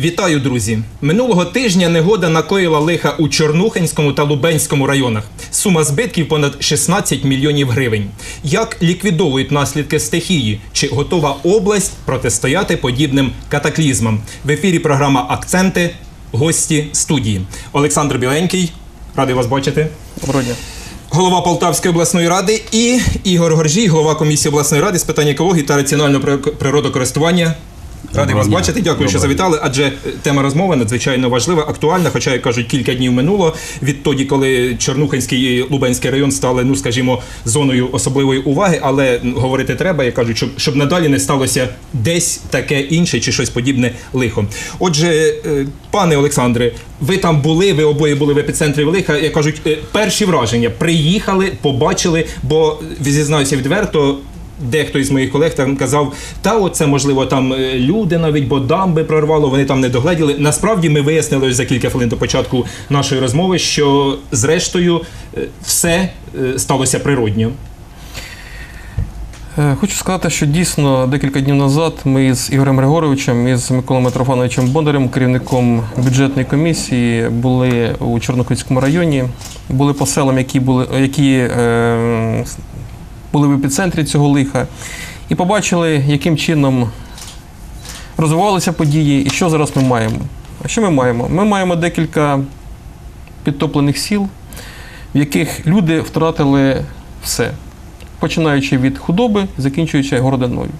Вітаю, друзі! Минулого тижня негода накоїла лиха у Чорнухинському та Лубенському районах. Сума збитків понад 16 мільйонів гривень. Як ліквідовують наслідки стихії? Чи готова область протистояти подібним катаклізмам? В ефірі програма Акценти. Гості студії. Олександр Біленький, радий вас бачити. Доброго дня. Голова Полтавської обласної ради і Ігор Горжій, голова комісії обласної ради з питань екології та раціонального при- природокористування. Радий вас бачити. Дякую, що завітали. Адже е, тема розмови надзвичайно важлива, актуальна. Хоча як кажуть, кілька днів минуло відтоді, коли Чорнухинський і Лубенський район стали, ну скажімо, зоною особливої уваги. Але говорити треба, як кажуть, щоб, щоб надалі не сталося десь таке інше чи щось подібне лихо. Отже, е, пане Олександре, ви там були, ви обоє були в епіцентрі лиха. Як кажуть, е, перші враження приїхали, побачили, бо зізнаюся відверто. Дехто із моїх колег там казав, та оце можливо там е, люди навіть, бо дамби прорвало, вони там не догледіли. Насправді ми вияснили за кілька хвилин до початку нашої розмови, що зрештою е, все е, сталося природньо. Хочу сказати, що дійсно декілька днів назад ми з Ігорем Григоровичем і з Миколою Митрофановичем Бондарем, керівником бюджетної комісії, були у Чорнохинському районі, були по селам, які були, які е, були в епіцентрі цього лиха, і побачили, яким чином розвивалися події і що зараз ми маємо. А що ми маємо? Ми маємо декілька підтоплених сіл, в яких люди втратили все починаючи від худоби, закінчуючи городиною.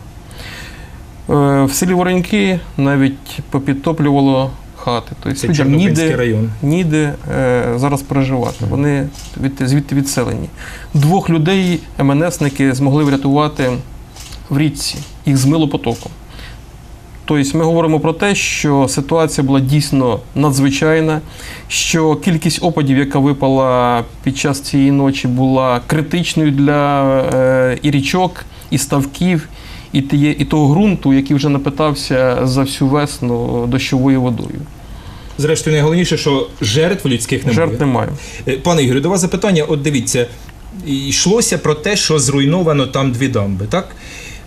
Е, В селі Вороньки навіть попідтоплювало хати. Тобто Це людям ніде, район. ніде е, зараз проживати. Вони від, звідти відселені. Двох людей МНСники змогли врятувати в річці. Їх змило потоком. Тобто ми говоримо про те, що ситуація була дійсно надзвичайна, що кількість опадів, яка випала під час цієї ночі, була критичною для е, і річок, і ставків, і, тіє, і того ґрунту, який вже напитався за всю весну дощовою водою. Зрештою, найголовніше, що жертв людських немає. Жертв немає. Е, Пане Ігорю, до вас запитання. От дивіться, йшлося про те, що зруйновано там дві дамби, так?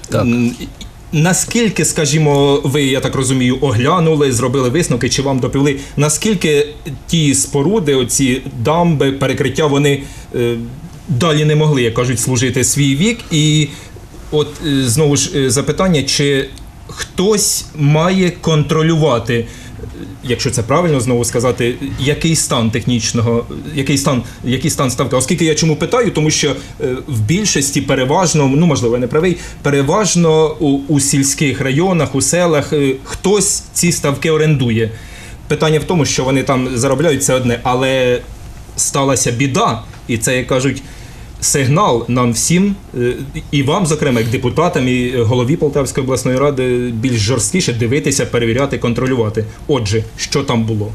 Так. Наскільки, скажімо, ви, я так розумію, оглянули, зробили висновки, чи вам доповіли, наскільки ті споруди, оці дамби, перекриття, вони е, далі не могли, як кажуть, служити свій вік? І от е, знову ж е, запитання, чи хтось має контролювати е, якщо це правильно знову сказати, який стан технічного, який стан, який стан ставка. Оскільки я чому питаю, тому що в більшості переважно, ну можливо, не правий, переважно у, у сільських районах, у селах хтось ці ставки орендує. Питання в тому, що вони там заробляють це одне, але сталася біда, і це як кажуть. Сигнал нам всім, е, і вам, зокрема, як депутатам і голові Полтавської обласної ради, більш жорсткіше дивитися, перевіряти, контролювати. Отже, що там було?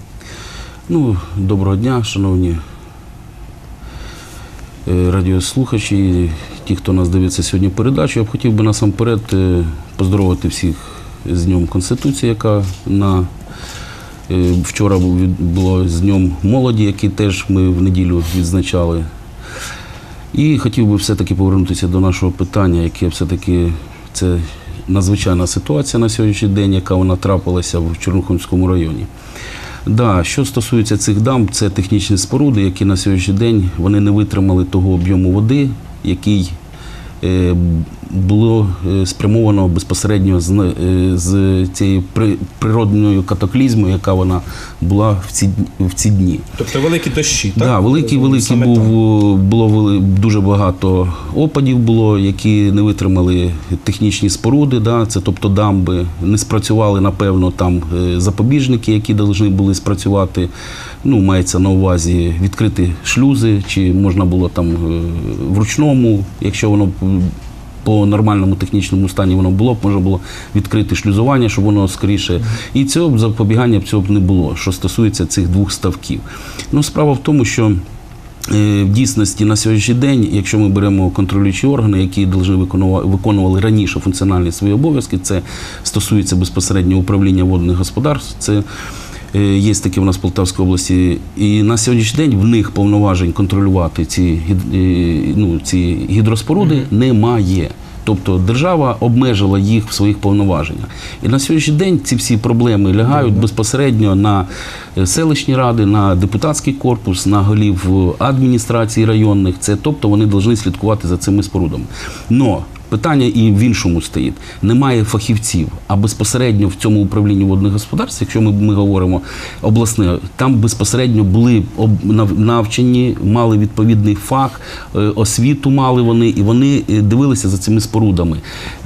Ну, доброго дня, шановні е, радіослухачі, ті, хто нас дивиться сьогодні передачу. Я б хотів би насамперед е, поздоровити всіх з Днем Конституції, яка на е, вчора було з Днем молоді, який теж ми в неділю відзначали. І хотів би все-таки повернутися до нашого питання, яке все-таки це надзвичайна ситуація на сьогоднішній день, яка вона трапилася в Чорнухинському районі. Да, що стосується цих дам, це технічні споруди, які на сьогоднішній день вони не витримали того об'єму води, який е, було е, спрямовано безпосередньо з, е, з цією при- природною катаклізмою, яка вона була в ці, в ці дні. Тобто великі дощі, так? Да, великий Саме був, було вели- дуже багато опадів було, які не витримали технічні споруди, да, це тобто дамби, не спрацювали, напевно, там е, запобіжники, які повинні були спрацювати. Ну, мається на увазі відкрити шлюзи, чи можна було там е, вручному, якщо воно по нормальному технічному стані воно було б, можна було відкрити шлюзування, щоб воно скоріше. І цього б запобігання б цього б не було, що стосується цих двох ставків. Ну, справа в тому, що е, в дійсності на сьогоднішній день, якщо ми беремо контролюючі органи, які виконували раніше функціональні свої обов'язки, це стосується безпосередньо управління водних господарств. Це Є такі в нас в Полтавській області, і на сьогоднішній день в них повноважень контролювати ці, е, ну, ці гідроспоруди немає. Тобто держава обмежила їх в своїх повноваженнях. І на сьогоднішній день ці всі проблеми лягають безпосередньо на е, селищні ради, на депутатський корпус, на голів е, адміністрацій районних. Це тобто вони повинні слідкувати за цими спорудами. Но Питання і в іншому стоїть. Немає фахівців, а безпосередньо в цьому управлінні водних господарств, якщо ми, ми говоримо обласне, там безпосередньо були навчені, мали відповідний фах, е, освіту мали вони, і вони е, дивилися за цими спорудами.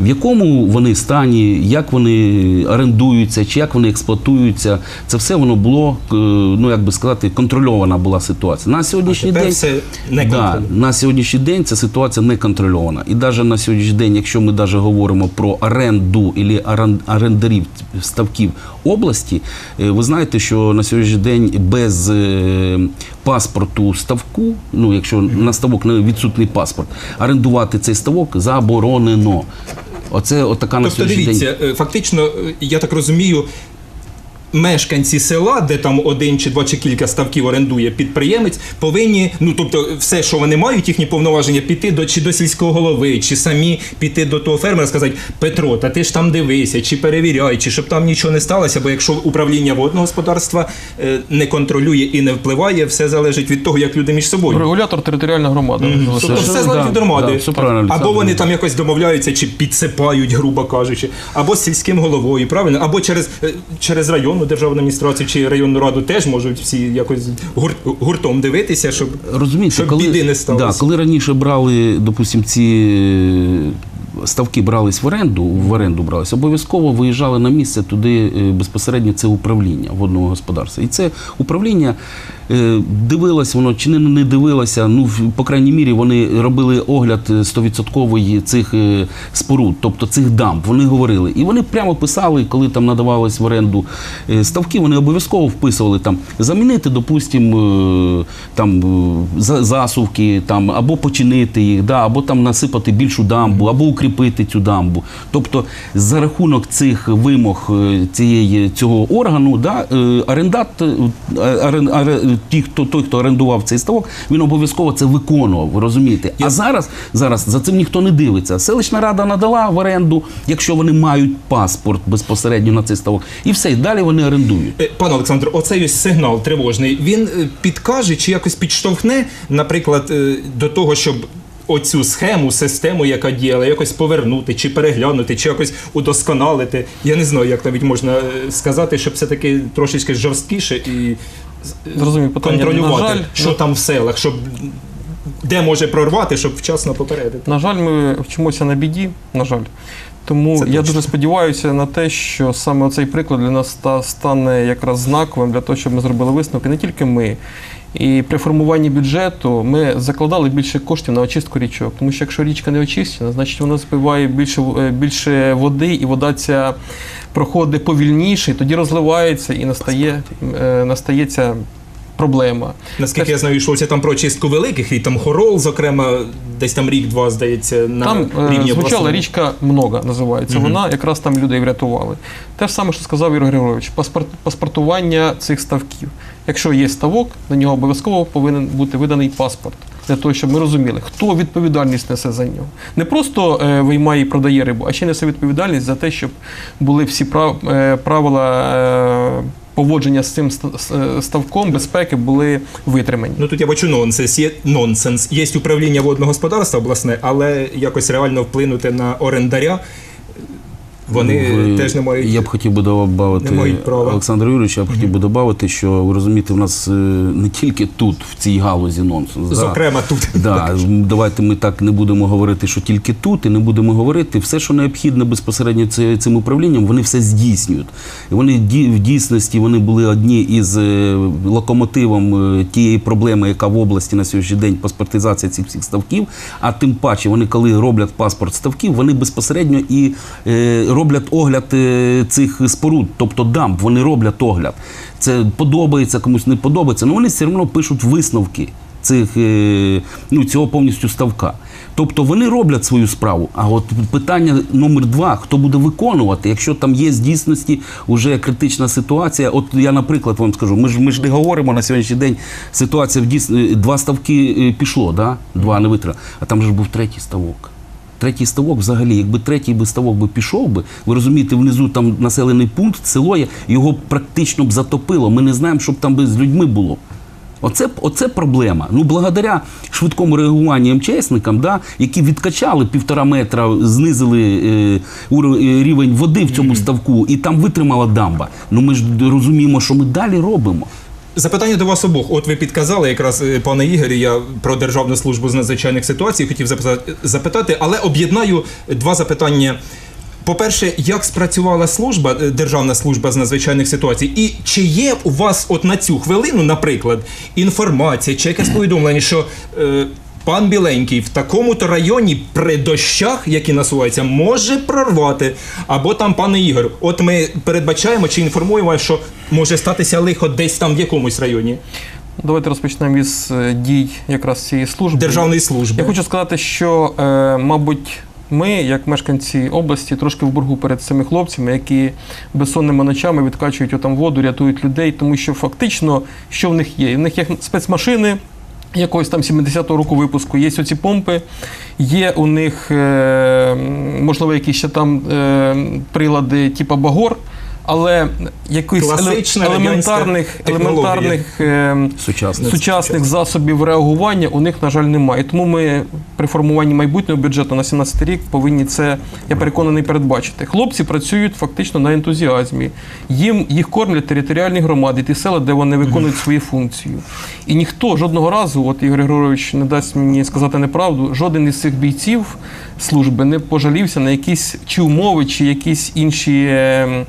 В якому вони стані, як вони орендуються, чи як вони експлуатуються, це все воно було, е, ну як би сказати, контрольована була ситуація. На сьогоднішній день все не да, на сьогоднішній день ця ситуація не контрольована. І навіть на сьогоднішній день, якщо ми навіть говоримо про оренду або орендарів ставків області, е, ви знаєте, що на сьогоднішній день без е, паспорту ставку, ну якщо на ставок не відсутний паспорт, орендувати цей ставок заборонено. Оце отака на Тобто, сьогоднішній дивіться, день. фактично, е, я так розумію, мешканці села, де там один чи два чи кілька ставків орендує підприємець, повинні, ну тобто, все, що вони мають, їхні повноваження, піти до чи до сільського голови, чи самі піти до того фермера, сказати, Петро, та ти ж там дивися, чи перевіряй, чи щоб там нічого не сталося, бо якщо управління водного господарства е, не контролює і не впливає, все залежить від того, як люди між собою. Регулятор територіальна громада. Тобто Це- все залежить від громади. або вони там якось домовляються, чи підсипають, грубо кажучи, або з сільським головою, правильно, або через, е, через районну державну адміністрацію чи районну раду теж можуть всі якось гурт, гуртом дивитися, щоб Розумієте, щоб коли, біди не сталося. Да, коли раніше брали, допустим, ці е, ставки брались в оренду, в оренду брались, обов'язково виїжджали на місце туди е, безпосередньо це управління водного господарства. І це управління е, дивилось воно чи не, дивилося. Ну, по крайній мірі, вони робили огляд е, 100% цих е, споруд, тобто цих дамб. Вони говорили. І вони прямо писали, коли там надавались в оренду ставки, вони обов'язково вписували там замінити, допустимо, там засувки, там або починити їх, да, або там насипати більшу дамбу, або укріпити цю дамбу. Тобто, за рахунок цих вимог е, цієї цього органу, да, е, орендат, е, орен- оре- ті, хто той, хто орендував цей ставок, він обов'язково це виконував. Ви розумієте? А зараз, зараз за цим ніхто не дивиться. Селищна рада надала в оренду, якщо вони мають паспорт безпосередньо на цей ставок, і все, і далі вони орендують. Е, Пане Олександр, оцей ось сигнал тривожний, він е, підкаже чи якось підштовхне, наприклад, е, до того, щоб оцю схему, систему, яка діяла, якось повернути, чи переглянути, чи якось удосконалити. Я не знаю, як навіть можна е, сказати, щоб все-таки трошечки жорсткіше і Зрозумів питання. контролювати, На жаль, що там в селах, щоб де може прорвати, щоб вчасно попередити. На жаль, ми вчимося на біді, на жаль. Тому Це я точно. дуже сподіваюся на те, що саме цей приклад для нас стане якраз знаковим для того, щоб ми зробили висновки не тільки ми. І при формуванні бюджету ми закладали більше коштів на очистку річок. Тому що якщо річка не очищена, значить вона спиває більше, е, більше води, і вода ця проходить повільніше, і тоді розливається і настає, е, настається проблема. Наскільки так, я знаю, йшлося там про чистку великих, і там хорол, зокрема, десь там рік-два, здається, на Там е, рівні звучала річка Много, називається Угу. вона, якраз там людей врятували. Те ж саме, що сказав Ігор Григорович, паспорт, паспортування цих ставків. Якщо є ставок, на нього обов'язково повинен бути виданий паспорт. Для того, щоб ми розуміли, хто відповідальність несе за нього. Не просто е, виймає і продає рибу, а ще несе відповідальність за те, щоб були всі е, правила е, поводження з цим ста- ставком безпеки були витримані. Ну тут я бачу нонсенс. Є нонсенс. Є управління водного господарства обласне, але якось реально вплинути на орендаря. Вони Ви- теж не мають. Я б хотів би додати, не мають. Олександр Юрійович, я б хотів би додати, що ви розумієте, в нас е, не тільки тут, в цій галузі нонсенс. да. Зокрема, тут. Да, давайте ми так не будемо говорити, що тільки тут, і не будемо говорити все, що необхідно безпосередньо цим управлінням, вони все здійснюють. І вони в дійсності вони були одні із е, локомотивом е, тієї проблеми, яка в області на сьогоднішній день паспортизація цих всіх ставків. А тим паче, вони коли роблять паспорт ставків, вони безпосередньо і роблять огляд е, цих споруд, тобто дамб, вони роблять огляд. Це подобається комусь не подобається, але вони все одно пишуть висновки. цих, е, ну, цього повністю ставка. Тобто вони роблять свою справу. А от питання номер два: хто буде виконувати, якщо там є з дійсності вже критична ситуація. От я, наприклад, вам скажу, ми ж ми ж не говоримо на сьогоднішній день. Ситуація в дійсності два ставки е, пішло, да? два не витримали, а там же був третій ставок. Третій ставок, взагалі, якби третій би ставок би пішов би, ви розумієте, внизу там населений пункт, село є, його практично б затопило. Ми не знаємо, що б там би з людьми було. Оце, оце проблема. Ну, благодаря швидкому реагуванню МЧСникам, да, які відкачали півтора метра, знизили е, ур- е, рівень води в цьому ставку, і там витримала дамба. Ну ми ж розуміємо, що ми далі робимо. Запитання до вас обох. От ви підказали якраз е, пане Ігорі, я про Державну службу з надзвичайних ситуацій хотів запитати, але об'єднаю два запитання. По-перше, як спрацювала служба, е, Державна служба з надзвичайних ситуацій, і чи є у вас от на цю хвилину, наприклад, інформація чи якесь повідомлення, що е, пан Біленький в такому-то районі при дощах, які насуваються, може прорвати, або там пане Ігор, от ми передбачаємо чи інформуємо, що може статися лихо десь там в якомусь районі Давайте розпочнемо із е, дій якраз цієї служби. державної служби. Я хочу сказати, що, е, мабуть, ми, як мешканці області, трошки в боргу перед цими хлопцями, які безсонними ночами відкачують отам воду, рятують людей, тому що фактично, що в них є? В них є спецмашини. Якогось там 70-го року випуску є оці помпи, є у них, е, можливо, якісь ще там е, прилади, типу Багор, але якихось еле- елементарних, елементарних е, Сучасно. сучасних засобів реагування у них, на жаль, немає. І Тому ми при формуванні майбутнього бюджету на 17 рік повинні це, я переконаний, передбачити. Хлопці працюють фактично на ентузіазмі. Їм їх кормлять територіальні громади, ті села, де вони виконують свою функцію. І ніхто жодного разу, от Ігор Григорович не дасть мені сказати неправду, жоден із цих бійців служби не пожалівся на якісь чи умови, чи якісь інші. е, е,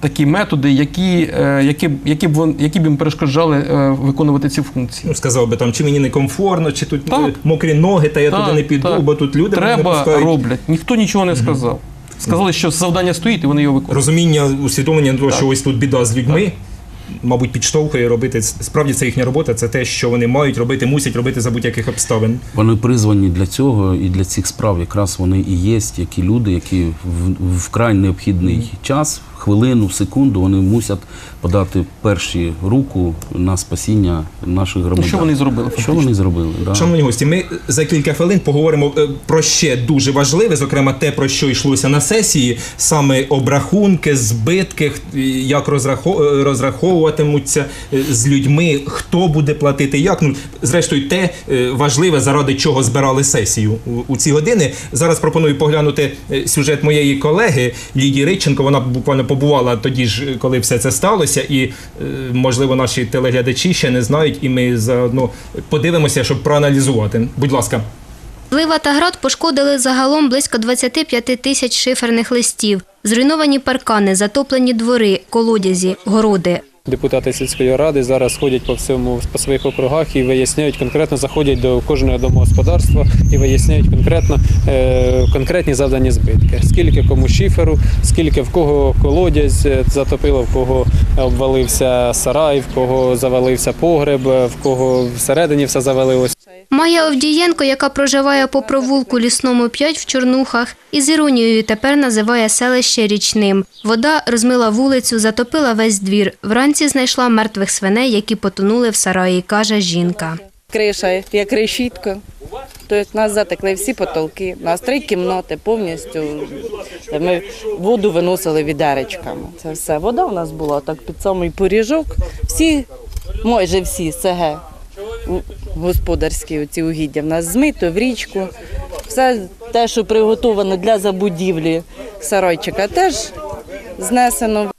такі методи, які, е, які, які, б, вон- які б їм перешкоджали е, виконувати ці функції. Ну, сказав би там, чи мені не комфортно, чи тут Так. е, мокрі ноги, та я Так, туди не піду, так. бо тут люди мене Треба пускають. роблять. Ніхто нічого не сказав. Сказали, що завдання стоїть, і вони його виконують. Розуміння, усвідомлення того, що ось тут біда з людьми, мабуть, підштовхує робити. Справді це їхня робота, це те, що вони мають робити, мусять робити за будь-яких обставин. Вони призвані для цього і для цих справ якраз вони і є, які люди, які в, в край необхідний час, хвилину, секунду, вони мусять подати перші руку на спасіння наших Ну, громадян. що вони зробили? Що вони зробили? Да. Шановні гості, ми за кілька хвилин поговоримо е, про ще дуже важливе, зокрема те, про що йшлося на сесії, саме обрахунки, збитки, як е, розраховуватимуться е, з людьми, хто буде платити, як. Ну, зрештою, те важливе, заради чого збирали сесію у, ці години. Зараз пропоную поглянути сюжет моєї колеги Лідії Риченко. Вона буквально побувала тоді ж, коли все це сталося, і е, можливо наші телеглядачі ще не знають, і ми заодно подивимося, щоб проаналізувати. Будь ласка. Злива та град пошкодили загалом близько 25 тисяч шиферних листів. Зруйновані паркани, затоплені двори, колодязі, городи. Депутати сільської ради зараз ходять по всьому по своїх округах і виясняють конкретно, заходять до кожного домогосподарства і виясняють конкретно е, конкретні завдані збитки. Скільки кому шиферу, скільки в кого колодязь е, затопило, в кого обвалився сарай, в кого завалився погреб, е, в кого всередині все завалилось. Майя Овдієнко, яка проживає по провулку лісному 5 в Чорнухах, із іронією тепер називає селище річним. Вода розмила вулицю, затопила весь двір. Вранці знайшла мертвих свиней, які потонули в сараї, каже жінка. Криша, як решітка. Тобто нас затекли всі потолки, у нас три кімнати повністю. Ми воду виносили відеречками. Це все. Вода у нас була так під самий поріжок. Всі, майже всі СГ господарські оці угіддя в нас змито в річку. Все те, що приготовано для забудівлі сарайчика, теж знесено.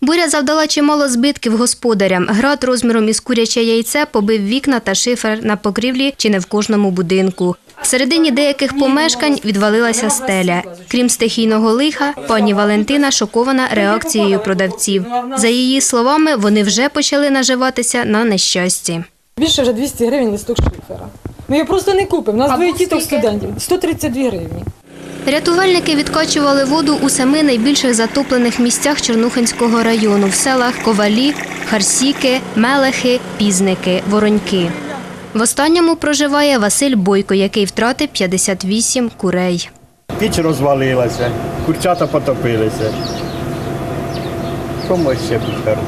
Буря завдала чимало збитків господарям. Град розміром із куряче яйце побив вікна та шифер на покрівлі чи не в кожному будинку. Всередині деяких помешкань відвалилася стеля. Крім стихійного лиха, пані Валентина шокована реакцією продавців. За її словами, вони вже почали наживатися на нещасті. Більше вже 200 гривень листок шифера. Ми його просто не купимо. У нас двоє тіток студентів. 132 гривні. Рятувальники відкачували воду у семи найбільших затоплених місцях Чернухинського району в селах Ковалі, Харсіки, Мелехи, Пізники, Вороньки. В останньому проживає Василь Бойко, який втратив 58 курей. Піч розвалилася, курчата потопилися. Що ми ще підкажемо?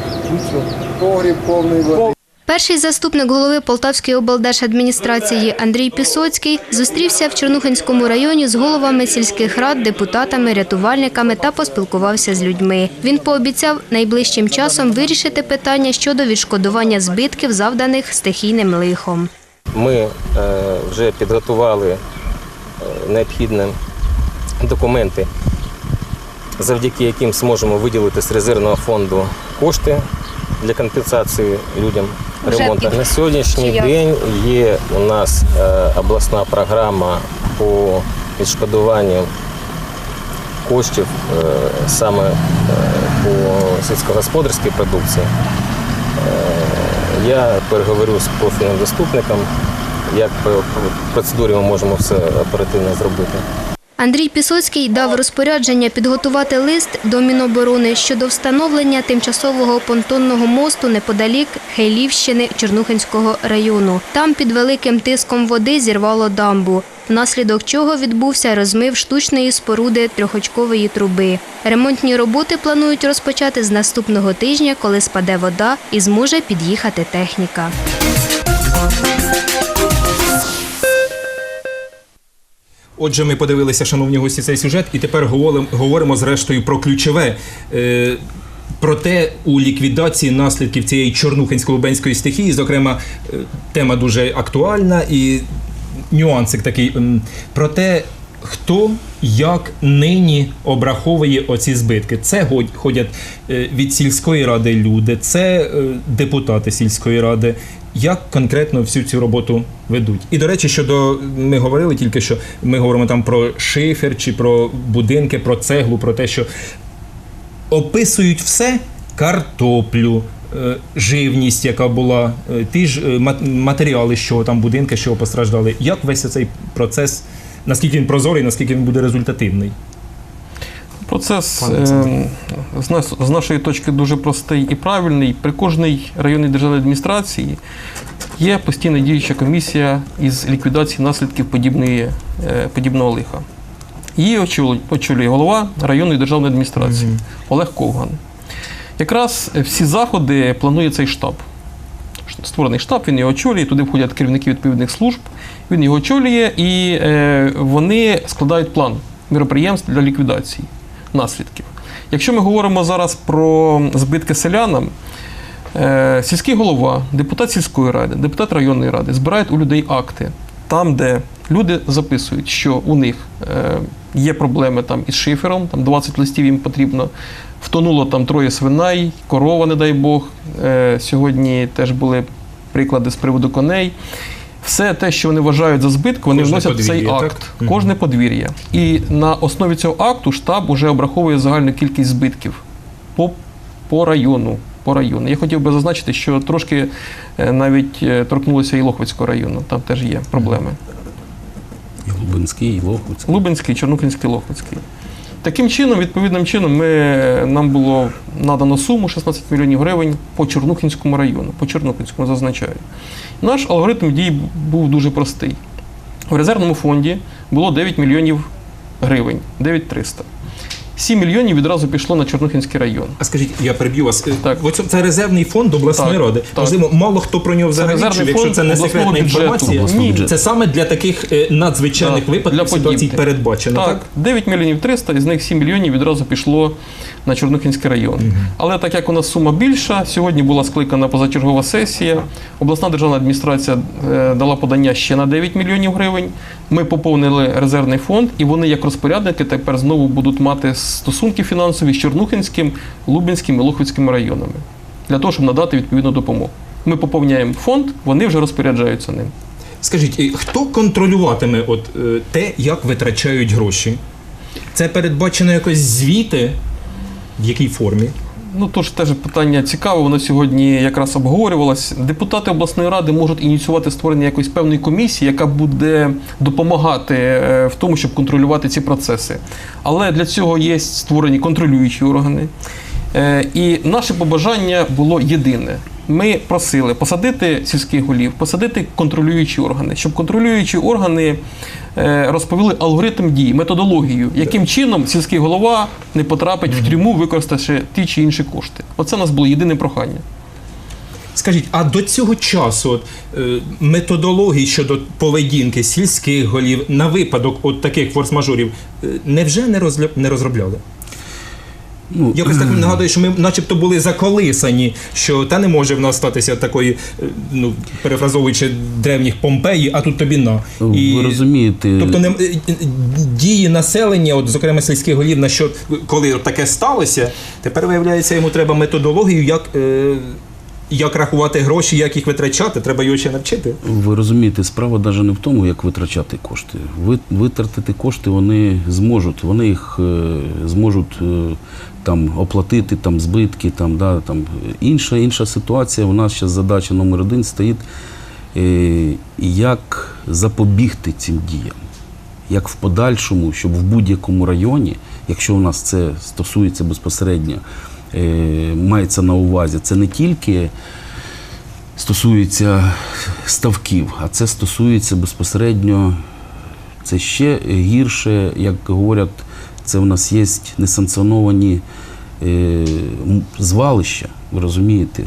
Погріб повний води. Перший заступник голови Полтавської облдержадміністрації Андрій Пісоцький зустрівся в Чернухинському районі з головами сільських рад, депутатами, рятувальниками та поспілкувався з людьми. Він пообіцяв найближчим часом вирішити питання щодо відшкодування збитків, завданих стихійним лихом. Ми е, вже підготували е, необхідні документи, завдяки яким зможемо виділити з резервного фонду кошти для компенсації людям ремонту. На сьогоднішній чи день є у нас е, обласна програма по відшкодуванню коштів е, саме е, по сільськогосподарській продукції. Я переговорю з профільним заступником, як по процедурі ми можемо все оперативно зробити. Андрій Пісоцький дав розпорядження підготувати лист до Міноборони щодо встановлення тимчасового понтонного мосту неподалік Хейлівщини Чернухинського району. Там під великим тиском води зірвало дамбу, внаслідок чого відбувся розмив штучної споруди трьохочкової труби. Ремонтні роботи планують розпочати з наступного тижня, коли спаде вода і зможе під'їхати техніка. Отже, ми подивилися, шановні гості, цей сюжет, і тепер говоримо, зрештою про ключове. Е, про те, у ліквідації наслідків цієї чорнухинсько-лубенської стихії, зокрема, е, тема дуже актуальна і нюансик такий про те, хто як нині обраховує оці збитки. Це ходять е, від сільської ради люди, це депутати сільської ради. Як конкретно всю цю роботу ведуть? І до речі, щодо ми говорили тільки що ми говоримо там про шифер чи про будинки, про цеглу, про те, що описують все картоплю, е, живність, яка була, е, ті ж е, матеріали, що там будинки, що постраждали. Як весь цей процес, наскільки він прозорий, наскільки він буде результативний? Процес е, з, нас, з нашої точки дуже простий і правильний. При кожній районній державній адміністрації є постійна діюча комісія із ліквідації наслідків подібної, е, подібного лиха. Її очолює, очолює голова районної державної адміністрації Олег Ковган. Якраз всі заходи планує цей штаб. Створений штаб, він його очолює, туди входять керівники відповідних служб, він його очолює і е, вони складають план міроприємств для ліквідації наслідків. Якщо ми говоримо зараз про збитки селянам, е, сільський голова, депутат сільської ради, депутат районної ради збирають у людей акти, там, де люди записують, що у них е, є проблеми там із шифером, там 20 листів їм потрібно. Втонуло там троє свиней, корова, не дай Бог. Е, сьогодні теж були приклади з приводу коней. Все те, що вони вважають за збиток, вони Кожне вносять в цей подвір'я, акт. так? Кожне подвір'я. І на основі цього акту штаб уже обраховує загальну кількість збитків по, по району. По району. Я хотів би зазначити, що трошки е, навіть е, торкнулося і Лохвицького району. Там теж є проблеми. І Лубенський, і Лохвицький. Лубенський, Чорнухинський, Лохвицький. Таким чином, відповідним чином, ми, нам було надано суму 16 мільйонів гривень по Чорнухинському району. По Чорнухинському зазначаю. Наш алгоритм дій був дуже простий. В резервному фонді було 9 мільйонів гривень, 9300. 7 мільйонів відразу пішло на Чорнухинський район. А скажіть, я переб'ю вас. Так. Оце це резервний фонд обласної Так, ради. так. Можливо, мало хто про нього взагалі резервний чув, якщо фонд це не обласного секретна бюджету. інформація. Обласного бюджету. Це саме для таких е, надзвичайних Так, випадків для ситуацій подібних. передбачено. Так, Так, 9 мільйонів 300, із них 7 мільйонів відразу пішло на Чорнухинський район. Але так як у нас сума більша, сьогодні була скликана позачергова сесія. Обласна державна адміністрація е, дала подання ще на 9 мільйонів гривень. Ми поповнили резервний фонд, і вони, як розпорядники, тепер знову будуть мати стосунки фінансові з Чорнухинським, Лубенським і Лохвицьким районами для того, щоб надати відповідну допомогу. Ми поповняємо фонд, вони вже розпоряджаються ним. Скажіть, хто контролюватиме от е, те, як витрачають гроші? Це передбачено якось звіти, в якій формі? Ну тож теж питання цікаве. Воно сьогодні якраз обговорювалось. Депутати обласної ради можуть ініціювати створення якоїсь певної комісії, яка буде допомагати е, в тому, щоб контролювати ці процеси. Але для цього є створені контролюючі органи. Е, І наше побажання було єдине. Ми просили посадити сільських голів, посадити контролюючі органи, щоб контролюючі органи е, розповіли алгоритм дій, методологію, яким чином сільський голова не потрапить в тюрму, використавши ті чи інші кошти. Оце у нас було єдине прохання. Скажіть, а до цього часу от, е, методології щодо поведінки сільських голів на випадок от таких форс-мажорів невже не розробляли? Ну, Якось так нагадую, що ми начебто були заколисані, що та не може в нас статися такої, е, ну, перефразовуючи древніх Помпеї, а тут тобі на. ви розумієте, Тобто не, е, е, дії населення, от, зокрема сільських голів, на що коли таке сталося, тепер виявляється, йому треба методологію, як, е, як рахувати гроші, як їх витрачати, треба його ще навчити. Ви розумієте, справа навіть не в тому, як витрачати кошти. Ви- Витратити кошти вони зможуть. Вони їх зможуть там оплатити там збитки. Там, да, там. Інша, інша ситуація. У нас зараз задача номер один стоїть, е, як запобігти цим діям. Як в подальшому, щоб в будь-якому районі, якщо у нас це стосується безпосередньо, е, мається на увазі, це не тільки стосується ставків, а це стосується безпосередньо, це ще гірше, як говорять, це в нас є несанкціоновані е, звалища, ви розумієте.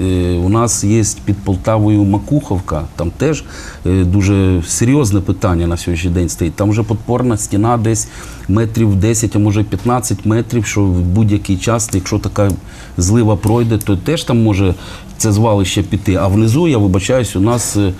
Е, у нас є під Полтавою Макуховка, там теж е, дуже серйозне питання на сьогоднішній день стоїть. Там вже подпорна стіна десь метрів 10, а може 15 метрів, що в будь-який час, якщо така злива пройде, то теж там може це звалище піти. А внизу, я вибачаюсь, у нас е,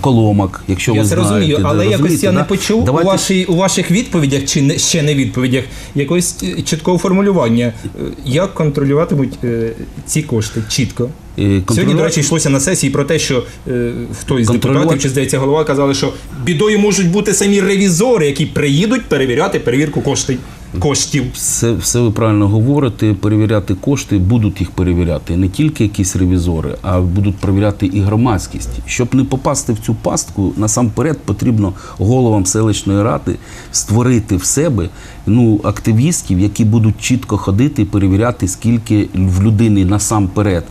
коломак, якщо Я ви це знаєте. розумію, але якось я да? не почув у, вашій, у ваших відповідях, чи не, ще не відповідях, якогось е, чіткого формулювання. Е, Як контролюватимуть е, ці кошти чітко? Е, Сьогодні, до речі, йшлося на сесії про те, що е, хтось з Контролювати- депутатів, чи здається, голова казали, що бідою можуть бути самі ревізори, які приїдуть перевіряти перевірку коштів. Коштів. Все, все ви правильно говорите. Перевіряти кошти, будуть їх перевіряти не тільки якісь ревізори, а будуть перевіряти і громадськість. Щоб не попасти в цю пастку, насамперед потрібно головам селищної ради створити в себе ну, активістів, які будуть чітко ходити і перевіряти, скільки в людини насамперед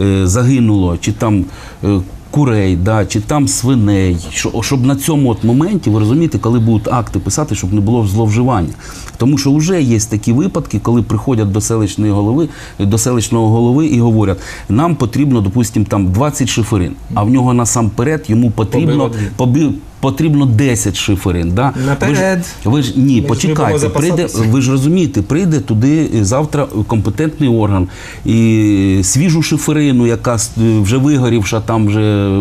е, загинуло, чи там. Курей, да, чи там свиней, що, щоб на цьому от моменті, ви розумієте, коли будуть акти писати, щоб не було зловживання. Тому що вже є такі випадки, коли приходять до селищної голови, до селищного голови і говорять, нам потрібно, допустимо, там 20 шиферин, а в нього насамперед йому потрібно побив. Потрібно 10 шиферин. Да? Наперед. Ви ж, ви ж ні, Ми почекайте, прийде, ви ж розумієте, прийде туди завтра компетентний орган і свіжу шиферину, яка вже вигорівша, там вже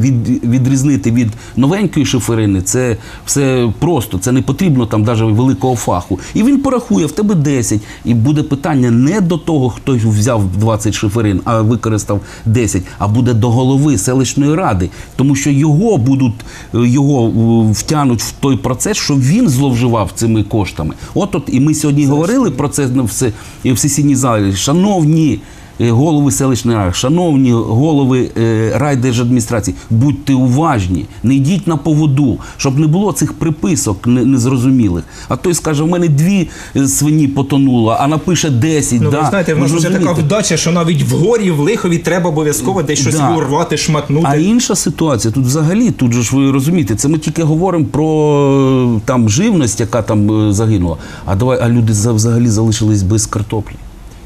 від, відрізнити від новенької шиферини, це все просто. Це не потрібно там навіть великого фаху. І він порахує в тебе 10. І буде питання не до того, хто взяв 20 шиферин, а використав 10, а буде до голови селищної ради, тому що його будуть е, його е, втягнуть в той процес, що він зловживав цими коштами. От от і ми сьогодні говорили про це в сесійній залі. Шановні. Е, Голови селищної ради, шановні голови е, райдержадміністрації, будьте уважні, не йдіть на поводу, щоб не було цих приписок незрозумілих. А той скаже, в мене дві е, свині потонуло, а напише 10. Ну, да. ви знаєте, в нас вже така вдача, що навіть в горі, в лихові треба обов'язково десь щось Да. урвати, шматнути. А інша ситуація тут взагалі, тут же ж ви розумієте, це ми тільки говоримо про там живність, яка там загинула. А давай, а люди за- взагалі залишились без картоплі.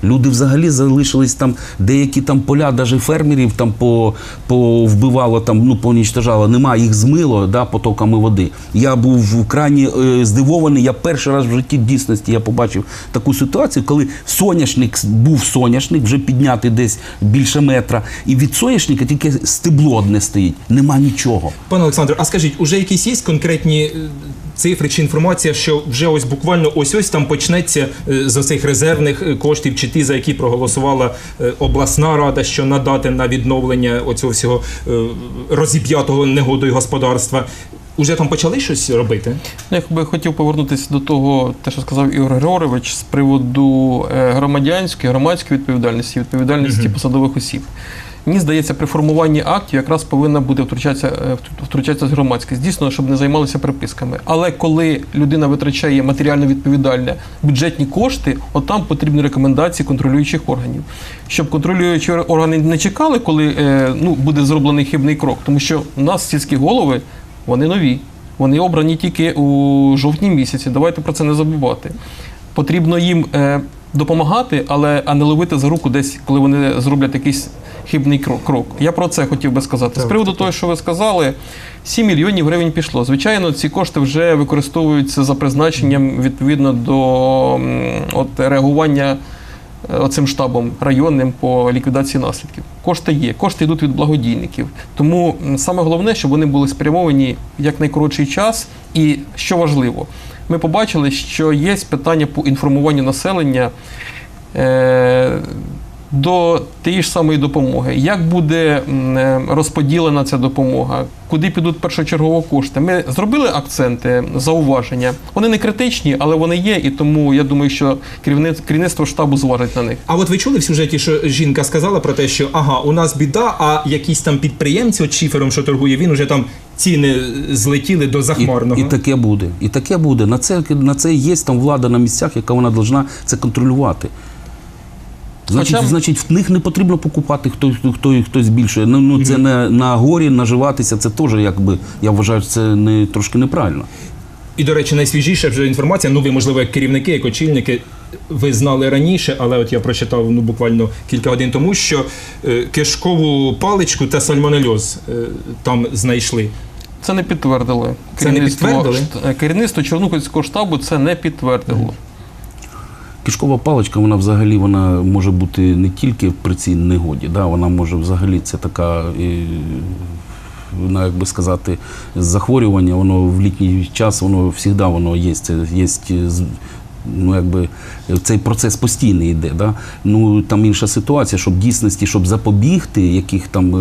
Люди взагалі залишились там, деякі там поля, навіть фермерів там по, по вбивало, там, ну, понічтожало, нема, їх змило да, потоками води. Я був крайні е, здивований, я перший раз в житті дійсності я побачив таку ситуацію, коли соняшник був соняшник, вже піднятий десь більше метра, і від соняшника тільки стебло одне стоїть, нема нічого. Пане Олександре, а скажіть, уже якісь є конкретні е, цифри чи інформація, що вже ось буквально ось ось там почнеться е, з оцих резервних е, коштів, чи ті, за які проголосувала е, обласна рада, що надати на відновлення оцього всього розіп'ятого негодою господарства. Уже там почали щось робити? Я би хотів повернутися до того, те, що сказав Ігор Григорович, з приводу громадянської, громадської відповідальності, відповідальності посадових осіб. Мені здається, при формуванні актів якраз повинна буде втручатися, е, втручатися громадськість, дійсно, щоб не займалися приписками. Але коли людина витрачає матеріально відповідальне бюджетні кошти, от там потрібні рекомендації контролюючих органів. Щоб контролюючі органи не чекали, коли е, ну, буде зроблений хибний крок, тому що у нас сільські голови вони нові. Вони обрані тільки у жовтні місяці. Давайте про це не забувати. Потрібно їм е, допомагати, але а не ловити за руку десь, коли вони зроблять якийсь хибний крок. Я про це хотів би сказати. З приводу того, що ви сказали, 7 мільйонів гривень пішло. Звичайно, ці кошти вже використовуються за призначенням відповідно до от, реагування е, оцим штабом районним по ліквідації наслідків. Кошти є, кошти йдуть від благодійників. Тому саме головне, щоб вони були спрямовані в якнайкоротший час. І що важливо, ми побачили, що є питання по інформуванню населення. Е- до тієї ж самої допомоги. Як буде е, розподілена ця допомога? Куди підуть першочергово кошти? Ми зробили акценти, зауваження. Вони не критичні, але вони є, і тому я думаю, що керівництво, штабу зважить на них. А от ви чули в сюжеті, що жінка сказала про те, що ага, у нас біда, а якісь там підприємці, от шифером, що торгує, він уже там ціни злетіли до захмарного. і таке буде. І таке буде. На це, на це є там влада на місцях, яка вона повинна це контролювати. Значить, Хоча- значить, в них не потрібно покупати хто, хто, хто хтось більше. Ну, ну це не на горі наживатися, це теж якби я вважаю, це не трошки неправильно. І, до речі, найсвіжіша вже інформація. Ну, ви, можливо, як керівники, як очільники, ви знали раніше, але от я прочитав ну, буквально кілька годин тому, що е, кишкову паличку та сальмонельоз е, там знайшли. Це не підтвердили. Це не підтвердили? Керівництво Чорнухівського штабу це не підтвердило. Кишкова паличка, вона взагалі вона може бути не тільки при цій негоді, да, вона може взагалі це така. е, Вона, як би сказати, захворювання, воно в літній час, воно завжди воно є. Це є ну, якби, цей процес постійний йде. Да? Ну, там інша ситуація, щоб дійсності, щоб запобігти яких там е,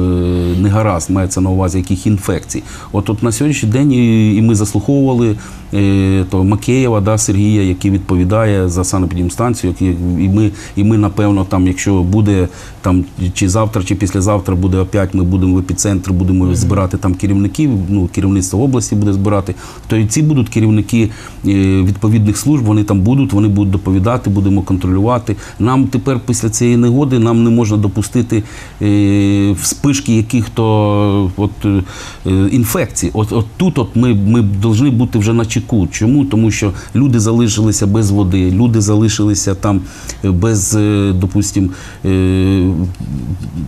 негаразд, мається на увазі, яких інфекцій. От, от на сьогоднішній день і, і ми заслуховували е, то Макеєва, да, Сергія, який відповідає за санепідемстанцію, і ми, і ми, напевно, там, якщо буде там чи завтра, чи післязавтра буде опять, ми будемо в епіцентрі, будемо збирати там керівників, ну, керівництво області буде збирати, то і ці будуть керівники е, відповідних служб, вони там будуть, вони будуть доповідати, будемо контролювати. Нам тепер після цієї негоди нам не можна допустити е, вспишки яких-то от, е, інфекцій. От, от тут от ми, ми повинні бути вже на чеку. Чому? Тому що люди залишилися без води, люди залишилися там е, без, е, допустим, е,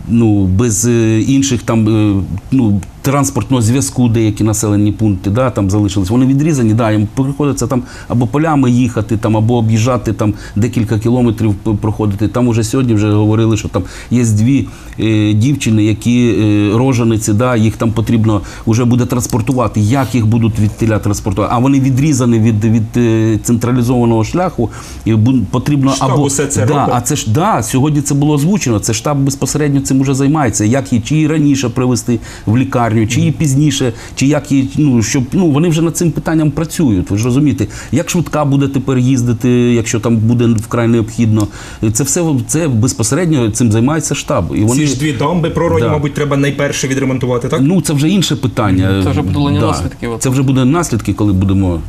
ну, без е, інших там е, ну, транспортного зв'язку, деякі населені пункти, да, там залишились. Вони відрізані, да, їм приходиться там або полями їхати, там, або об'їжджати там декілька кілометрів проходити. Там уже сьогодні вже говорили, що там є дві е, дівчини, які е, рожениці, да, їх там потрібно вже буде транспортувати. Як їх будуть від тіля транспортувати? А вони відрізані від, від е, централізованого шляху, і потрібно Штаб або усе це да, робить. а це ж да, сьогодні це було озвучено. Це штаб безпосередньо цим уже займається. Як її чи раніше привезти в лікарню, чи її пізніше, чи як її, ну щоб ну вони вже над цим питанням працюють. Ви ж розумієте, як швидка буде тепер їздити, якщо там буде вкрай необхідно. Це все це безпосередньо цим займається штаб. І вони Ці ж дві дамби прородні, Да. мабуть, треба найперше відремонтувати, так? ну це вже інше питання. Це вже подолання наслідки. Це вже буде наслідки, коли будемо.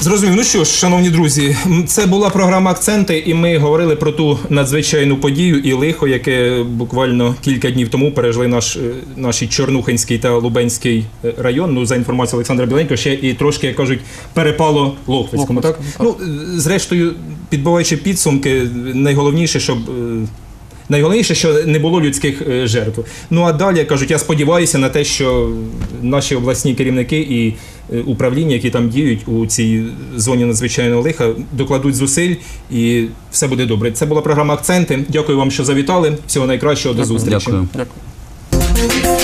Зрозумів. Ну що ж, шановні друзі, це була програма Акценти, і ми говорили про ту надзвичайну подію і лихо, яке буквально кілька днів тому пережили наш, е, наші Чорнухинський та Лубенський е, район. Ну, за інформацією Олександра Біленько, ще і трошки, як кажуть, перепало Лохвицькому. Так? Так. Ну, е, зрештою, підбиваючи підсумки, найголовніше, щоб. Найголовніше, що не було людських е, жертв. Ну а далі кажуть, я сподіваюся на те, що наші обласні керівники і е, управління, які там діють у цій зоні надзвичайного лиха, докладуть зусиль і все буде добре. Це була програма Акценти. Дякую вам, що завітали. Всього найкращого, до зустрічі. Дякую. Дякую.